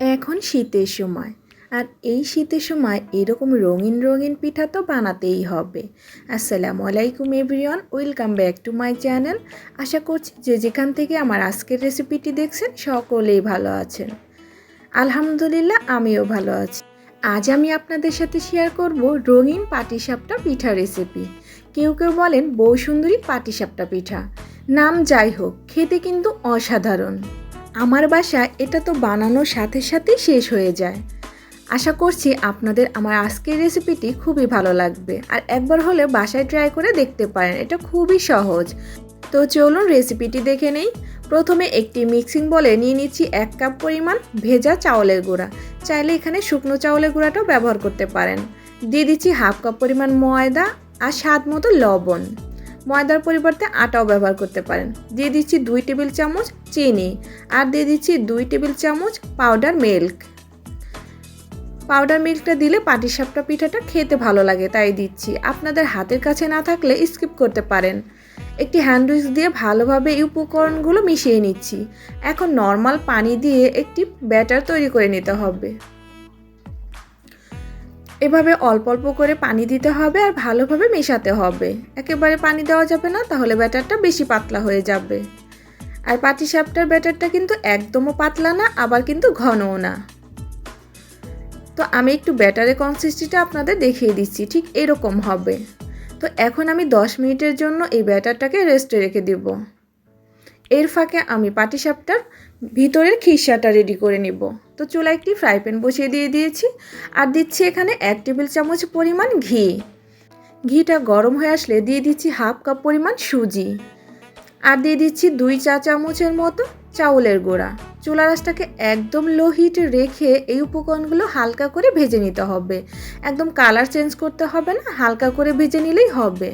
এখন শীতের সময়। আর এই শীতের সময় এরকম রঙিন রঙিন পিঠা তো বানাতেই হবে। আসসালামু আলাইকুম everyone, welcome back to my channel. আশা করছি যে যেখান থেকে আমার আজকের রেসিপিটি দেখছেন সকলেই ভালো আছেন। আলহামদুলিল্লাহ, আমিও ভালো আছি। আজ আমি আপনাদের সাথে শেয়ার করব রঙিন পাটিসাপটা পিঠা রেসিপি কেউ কেউ বলেন বউ সুন্দরী পাটিসাপটা পিঠা। নাম যাই হোক, খেতে কিন্তু অসাধারণ। আমার বাসা এটা তো বানানোর সাথে সাথেই শেষ হয়ে যায়। আশা করছি আপনাদের আমার আজকের রেসিপিটি খুবই ভালো লাগবে। আর একবার হলে বাসায় ট্রাই করে দেখতে পারেন, এটা খুবই সহজ। তো চলুন রেসিপিটি দেখে নেই। প্রথমে একটি মিক্সিং বলে নিয়ে নিচ্ছি এক কাপ পরিমাণ ভেজা চাউলের গুঁড়া। চাইলে এখানে শুকনো চাউলের গুঁড়াটাও ব্যবহার করতে পারেন। দিয়ে দিচ্ছি হাফ কাপ পরিমাণ ময়দা আর স্বাদ মতো লবণ। ময়দার পরিবর্তে আটাও ব্যবহার করতে পারেন। দিয়ে দিচ্ছি দুই টেবিল চামচ চিনি আর দিয়ে দিচ্ছি দুই টেবিল চামচ পাউডার মিল্ক। পাউডার মিল্কটা দিলে পাটিসাপটা পিঠাটা খেতে ভালো লাগে, তাই দিচ্ছি। আপনাদের হাতের কাছে না থাকলে স্কিপ করতে পারেন। একটি হ্যান্ড উইক্স দিয়ে ভালোভাবে এই উপকরণগুলো মিশিয়ে নিচ্ছি। এখন নর্মাল পানি দিয়ে একটি ব্যাটার তৈরি করে নিতে হবে। এভাবে অল্প অল্প করে পানি দিতে হবে আর ভালোভাবে মেশাতে হবে। একেবারে পানি দেওয়া যাবে না, তাহলে ব্যাটারটা বেশি পাতলা হয়ে যাবে। আর পাটিসাপটার ব্যাটারটা কিন্তু একদমও পাতলা না, আবার কিন্তু ঘনও না। তো আমি একটু ব্যাটারের কনসিস্টেন্সিটা আপনাদের দেখিয়ে দিচ্ছি, ঠিক এরকম হবে। তো এখন আমি 10 মিনিটের জন্য এই ব্যাটারটাকে রেস্টে রেখে দেব। এর ফাঁকে আমি পাটিসাপটার ভিতরের খিসাটা রেডি করে নিব। তো চুলা একটি ফ্রাই প্যান বসিয়ে দিয়ে দিয়েছি আর দিচ্ছি এখানে এক টেবিল চামচ পরিমাণ ঘি। ঘিটা গরম হয়ে আসলে দিয়ে দিচ্ছি হাফ কাপ পরিমাণ সুজি। আর দিয়ে দিচ্ছি দুই চা চামচের মতো চাউলের গুঁড়া। চুলা রাসটাকে একদম লো হিটে রেখে এই উপকরণগুলো হালকা করে ভেজে নিতে হবে। একদম কালার চেঞ্জ করতে হবে না, হালকা করে ভেজে নিলেই হবে।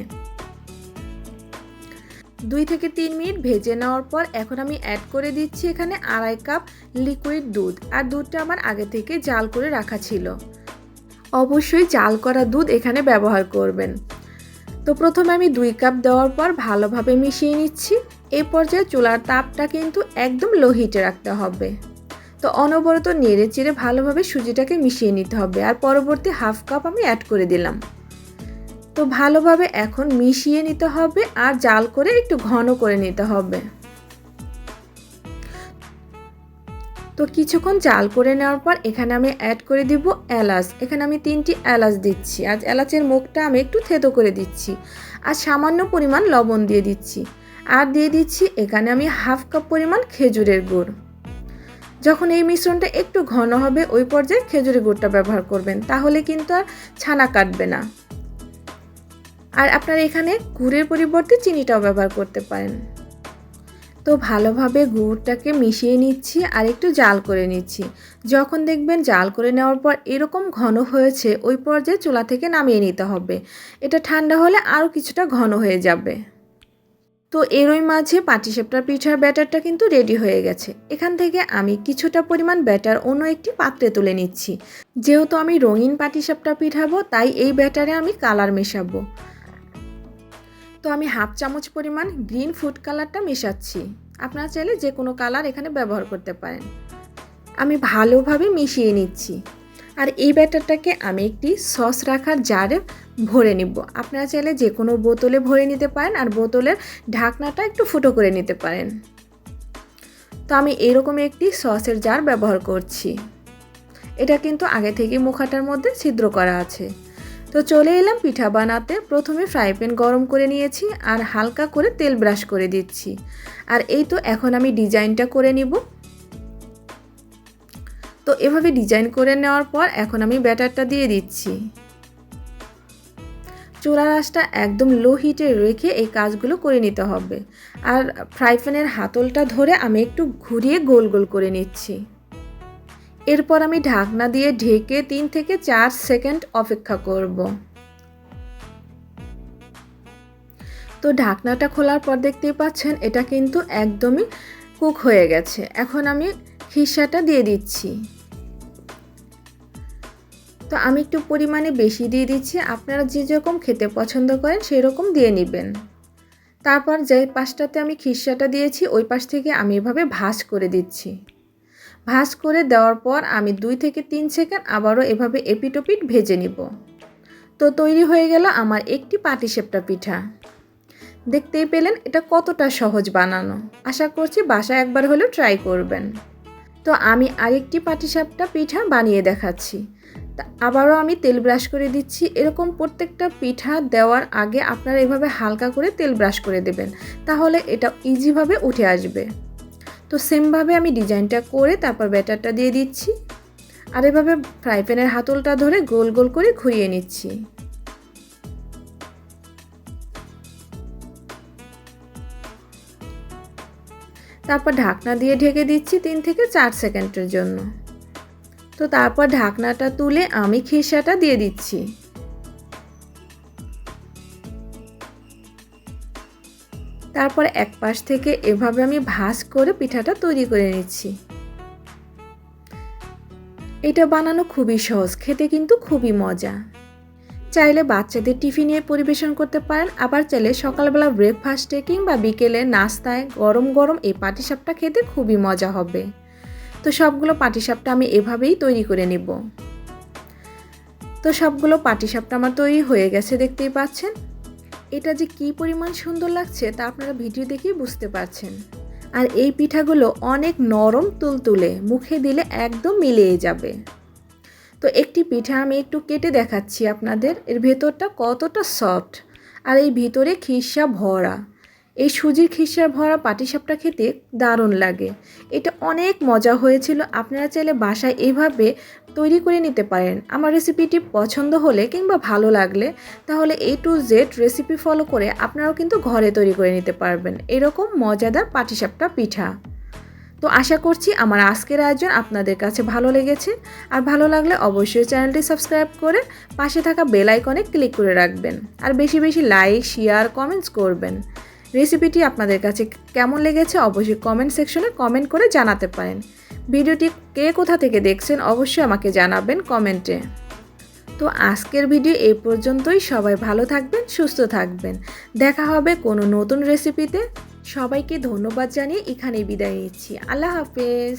দুই থেকে তিন মিনিট ভেজে নেওয়ার পর এখন আমি অ্যাড করে দিচ্ছি এখানে আড়াই কাপ লিকুইড দুধ। আর দুধটা আমার আগে থেকে জাল করে রাখা ছিল। অবশ্যই জাল করা দুধ এখানে ব্যবহার করবেন। তো প্রথমে আমি দুই কাপ দেওয়ার পর ভালোভাবে মিশিয়ে নিচ্ছি। এই পর্যায়ে চুলার তাপটা কিন্তু একদম লো হিটে রাখতে হবে। তো অনবরত নেড়ে চেড়ে ভালোভাবে সুজিটাকে মিশিয়ে নিতে হবে। আর পরবর্তী হাফ কাপ আমি অ্যাড করে দিলাম। তো ভালোভাবে এখন মিশিয়ে নিতে হবে আর জাল করে একটু ঘন করে নিতে হবে। তো কিছুক্ষণ জাল করে নেওয়ার পর এখানে আমি অ্যাড করে দিব এলাচ। এখানে আমি তিনটি এলাচ দিচ্ছি। আর এলাচের মুখটা আমি একটু থেতো করে দিচ্ছি। আর সামান্য পরিমাণ লবণ দিয়ে দিচ্ছি। আর দিয়ে দিচ্ছি এখানে আমি হাফ কাপ পরিমাণ খেজুরের গুড়। যখন এই মিশ্রণটা একটু ঘন হবে, ওই পর্যায়ে খেজুরের গুড়টা ব্যবহার করবেন। তাহলে কিন্তু আর ছানা কাটবে না। আর আপনারা এখানে গুড়ের পরিবর্তে চিনিটাও ব্যবহার করতে পারেন। তো ভালোভাবে গুড়টাকে মিশিয়ে নিচ্ছি আর একটু জাল করে নিচ্ছি। যখন দেখবেন জাল করে নেওয়ার পর এরকম ঘন হয়েছে, ওই পর্যায়ে চুলা থেকে নামিয়ে নিতে হবে। এটা ঠান্ডা হলে আরও কিছুটা ঘন হয়ে যাবে। তো এরই মাঝে পাটিসাপটার পিঠার ব্যাটারটা কিন্তু রেডি হয়ে গেছে। এখান থেকে আমি কিছুটা পরিমাণ ব্যাটার অন্য একটি পাত্রে তুলে নিচ্ছি। যেহেতু আমি রঙিন পাটিসাপটা পিঠাবো, তাই এই ব্যাটারে আমি কালার মেশাবো। তো আমি হাফ চামচ পরিমাণ গ্রিন ফুড কালারটা মেশাচ্ছি। আপনারা চাইলে যে কোনো কালার এখানে ব্যবহার করতে পারেন। আমি ভালোভাবে মিশিয়ে নিচ্ছি। আর এই ব্যাটারটাকে আমি একটি সস রাখার জারে ভরে নিব। আপনারা চাইলে যে কোনো বোতলে ভরে নিতে পারেন আর বোতলের ঢাকনাটা একটু ফুটো করে নিতে পারেন। তো আমি এরকম একটি সসের জার ব্যবহার করছি। এটা কিন্তু আগে থেকে মুখাটার মধ্যে ছিদ্র করা আছে। তো চলে এলাম পিঠা বানাতে। প্রথমে ফ্রাই প্যান গরম করে নিয়েছি আর হালকা করে তেল ব্রাশ করে দিচ্ছি। আর এই তো এখন আমি ডিজাইনটা করে নিব। তো এভাবে ডিজাইন করে নেওয়ার পর এখন আমি ব্যাটারটা দিয়ে দিচ্ছি। চুলা রাসটা একদম লো হিটে রেখে এই কাজগুলো করে নিতে হবে। আর ফ্রাই প্যানের হাতলটা ধরে আমি একটু ঘুরিয়ে গোল গোল করে নিচ্ছি। এরপর আমি ঢাকনা দিয়ে ঢেকে তিন থেকে চার সেকেন্ড অপেক্ষা করব। তো ঢাকনাটা খোলার পর দেখতেই পাচ্ছেন, এটা কিন্তু একদমই কুক হয়ে গেছে। এখন আমি খিসাটা দিয়ে দিচ্ছি। তো আমি একটু পরিমাণে বেশি দিয়ে দিচ্ছি। আপনারা যে যেরকম খেতে পছন্দ করেন সেরকম দিয়ে নেবেন। তারপর যে পাশটাতে আমি খিসাটা দিয়েছি, ওই পাশ থেকে আমি এভাবে ভাজ করে দিচ্ছি। ভাজ করে দেওয়ার পর আমি দুই থেকে তিন সেকেন্ড আবারও এভাবে এপিটোপিট ভেজে নিব। তো তৈরি হয়ে গেল আমার একটি পাটিসেপটা পিঠা। দেখতেই পেলেন এটা কতটা সহজ বানানো। আশা করছি বাসায় একবার হলেও ট্রাই করবেন। তো আমি আরেকটি পাটিসাপটা পিঠা বানিয়ে দেখাচ্ছি। তা আবারও আমি তেল ব্রাশ করে দিচ্ছি। এরকম প্রত্যেকটা পিঠা দেওয়ার আগে আপনারা এভাবে হালকা করে তেল ব্রাশ করে দেবেন। তাহলে এটা ইজিভাবে উঠে আসবে। তো সেমভাবে আমি ডিজাইনটা করে তারপর ব্যাটারটা দিয়ে দিচ্ছি। আর এভাবে ফ্রাই প্যানের হাতলটা ধরে গোল গোল করে ঘুরিয়ে নিচ্ছি। তারপর ঢাকনা দিয়ে ঢেকে দিচ্ছি তিন থেকে চার সেকেন্ডের জন্য। তো তারপর ঢাকনাটা তুলে আমি খিসাটা দিয়ে দিচ্ছি। তারপর এক পাশ থেকে এভাবে আমি ভাঁজ করে পিঠাটা তৈরি করে নিচ্ছি। এটা বানানো খুবই সহজ, খেতে কিন্তু খুবই মজা। চাইলে বাচ্চাদের টিফিনে পরিবেশন করতে পারেন, আবার চাইলে সকালবেলা ব্রেকফাস্টে কিংবা বিকেলে নাস্তায় গরম গরম এই পাটিসাপটা খেতে খুবই মজা হবে। তো সবগুলো পাটিসাপটা আমি এভাবেই তৈরি করে নেব। তো সবগুলো পাটিসাপটা আমার তৈরি হয়ে গেছে, দেখতেই পাচ্ছেন। এটা যে কি পরিমাণ সুন্দর লাগছে তা আপনারা ভিডিও দেখেই বুঝতে পারছেন। আর এই পিঠাগুলো অনেক নরম তুলতুলে, মুখে দিলে একদম মিলিয়ে যাবে। তো একটি পিঠা আমি একটু কেটে দেখাচ্ছি আপনাদের, এর ভেতরটা কতটা সফট, আর এই ভিতরে খিসা ভরা। এই সুজির খিসার ভরা পাটিসাপটা খেতে দারুণ লাগে। এটা অনেক মজা হয়েছিল। আপনারা চাইলে বাসায় এইভাবে তৈরি করে নিতে পারেন। আমার রেসিপিটি পছন্দ হলে কিংবা ভালো লাগলে, তাহলে A to Z recipe follow করে আপনারাও কিন্তু ঘরে তৈরি করে নিতে পারবেন। এরকম মজাদার পাটিসাপটা পিঠা। তো আশা করছি আমার আজকের আয়োজন আপনাদের কাছে ভালো লেগেছে। আর ভালো লাগলে অবশ্যই চ্যানেলটি সাবস্ক্রাইব করে পাশে থাকা বেল আইকনে ক্লিক করে রাখবেন। আর বেশি বেশি লাইক শেয়ার কমেন্টস করবেন। রেসিপিটি আপনাদের কাছে কেমন লেগেছে অবশ্যই কমেন্ট সেকশনে কমেন্ট করে জানাতে পারেন। ভিডিওটি কে কোথা থেকে দেখছেন অবশ্যই আমাকে জানাবেন কমেন্টে তো আজকের ভিডিও এই পর্যন্তই। সবাই ভালো থাকবেন, সুস্থ থাকবেন। দেখা হবে কোনো নতুন রেসিপিতে সবাইকে ধন্যবাদ জানিয়ে এখানেই বিদায় নিচ্ছি। আল্লাহ হাফেজ।